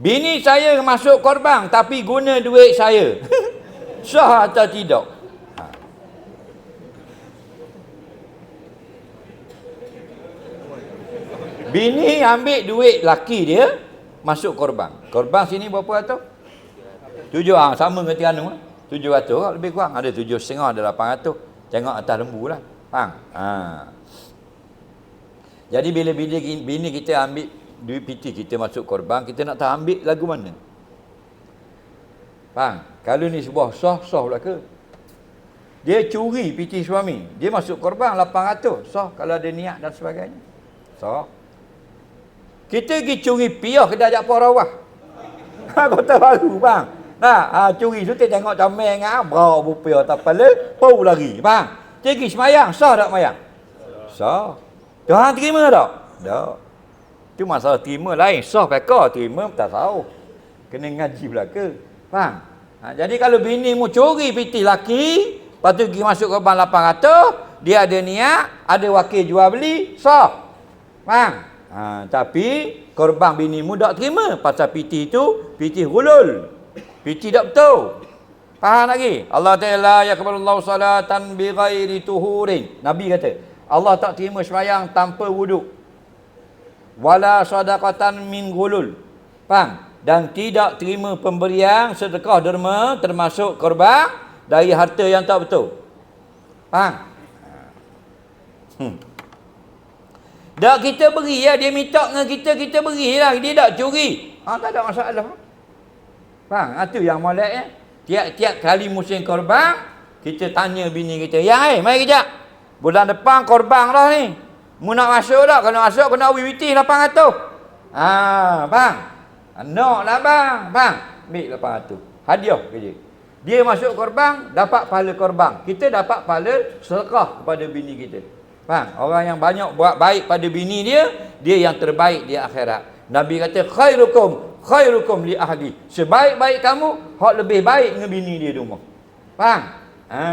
Bini saya masuk korban tapi guna duit saya. Sah atau tidak? Ha. Bini ambil duit laki dia masuk korban. Korban sini berapa ratus? Tujuh ah sama dengan Tiranu lah. Tujuh ratus lebih kurang. Ada tujuh setengah, ada lapan ratus. Tengok atas lembu lah. Faham? Ha. Jadi bila bila bini kita ambil duit piti kita masuk korban, kita nak tahu ambil lagu mana? Faham? Kalau ni sebuah sah, sah pula ke? Dia curi piti suami. Dia masuk korban 800. Sah kalau ada niat dan sebagainya. Sah. Kita pergi curi piah kedai Japar Rawah. Ha, kota baru bang. Nah, ha, curi tu tengok comel ngah, bau bupiah tak pala, pau lari. Bang. Pergi semayang, sah tak semayang? Sah. Tuhan terima tak? Tak. Itu masalah terima lain. Sah peka, terima tak tahu. Kena ngaji pula ke? Faham? Ha, jadi kalau bini mu curi piti laki, lepas tu pergi masuk ke bank 800, dia ada niat, ada wakil jual beli, sah. Faham? Ha, tapi korban bini mu tak terima pasal piti itu piti hulul. Piti tak betul. Faham lagi? Allah Ta'ala yakbalullahu salatan bi ghairi tuhurin. Nabi kata, Allah tak terima sembahyang tanpa wuduk. Wala sadaqatan min gulul. Faham? Dan tidak terima pemberian sedekah derma termasuk korban dari harta yang tak betul. Faham? Hmm. Dak kita beri ya, dia minta dengan kita, kita berilah. Dia tak curi. Ha, tak ada masalah. Faham? Itu yang molek ya. Tiap-tiap kali musim korban, kita tanya bini kita, "Ya, eh, mari kejap. Bulan depan korban dah ni. Mu nak masuk tak? Kalau masuk kena WWT 800." Ha, bang. Nak lah bang. Bang, ambil 800. Hadiah ke dia. Masuk korban, dapat pahala korban. Kita dapat pahala sedekah kepada bini kita. Faham? Orang yang banyak buat baik pada bini dia, dia yang terbaik di akhirat. Nabi kata khairukum khairukum li ahli. Sebaik-baik kamu, hak lebih baik dengan bini dia di rumah. Faham? Ha.